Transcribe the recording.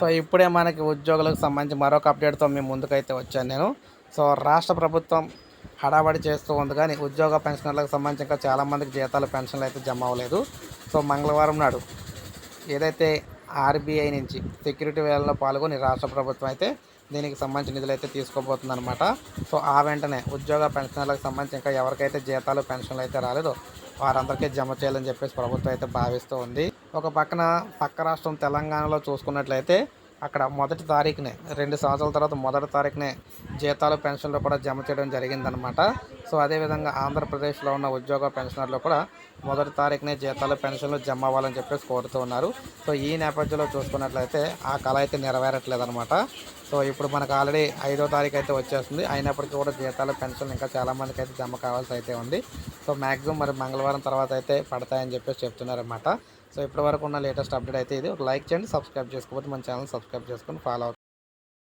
So ఇప్పుడే మనకి ఉద్యోగులకు సంబంధించి మరొక అప్డేట్తో మేము ముందుకైతే వచ్చాను నేను. సో రాష్ట్ర ప్రభుత్వం హడాబడి చేస్తూ ఉంది కానీ ఉద్యోగ పెన్షనర్లకు సంబంధించి ఇంకా చాలామందికి జీతాలు పెన్షన్లు అయితే జమ అవ్వలేదు. సో మంగళవారం నాడు ఏదైతే ఆర్బీఐ నుంచి సెక్యూరిటీ వేలలో పాల్గొని రాష్ట్ర ప్రభుత్వం అయితే దీనికి సంబంధించిన నిధులు అయితే తీసుకోబోతుంది అనమాట సో ఆ వెంటనే ఉద్యోగ పెన్షనర్లకు సంబంధించి ఇంకా ఎవరికైతే జీతాలు పెన్షన్లు అయితే రాలేదో వారందరికీ జమ చేయాలని చెప్పేసి ప్రభుత్వం అయితే భావిస్తూ ఉంది. ఒక పక్కన పక్క రాష్ట్రం తెలంగాణలో చూసుకున్నట్లయితే అక్కడ మొదటి తారీఖునే రెండు సంవత్సరాల తర్వాత మొదటి తారీఖునే జీతాలు పెన్షన్లు కూడా జమ చేయడం జరిగిందనమాట సో అదేవిధంగా ఆంధ్రప్రదేశ్లో ఉన్న ఉద్యోగ పెన్షనర్లు కూడా మొదటి తారీఖునే జీతాలు పెన్షన్లు జమ అవ్వాలని చెప్పేసి కోరుతూ ఉన్నారు. సో ఈ నేపథ్యంలో చూసుకున్నట్లయితే ఆ కళ అయితే నెరవేరట్లేదు అనమాట సో ఇప్పుడు మనకు ఆల్రెడీ ఐదో తారీఖు అయితే వచ్చేస్తుంది. అయినప్పటికీ కూడా జీతాలు పెన్షన్లు ఇంకా చాలామందికి అయితే జమ కావాల్సి అయితే ఉంది. సో మ్యాక్సిమం మరి మంగళవారం తర్వాత అయితే పడతాయని చెప్పేసి చెప్తున్నారన్నమాట. సో ఇప్పటి వరకు ఉన్న లేటెస్ట్ అప్డేట్ అయితే ఇది. ఒక లైక్ చేయండి సబ్స్క్రైబ్ చేసుకోకపోతే మన ఛానల్ సబ్స్క్రైబ్ చేసుకొని ఫాలో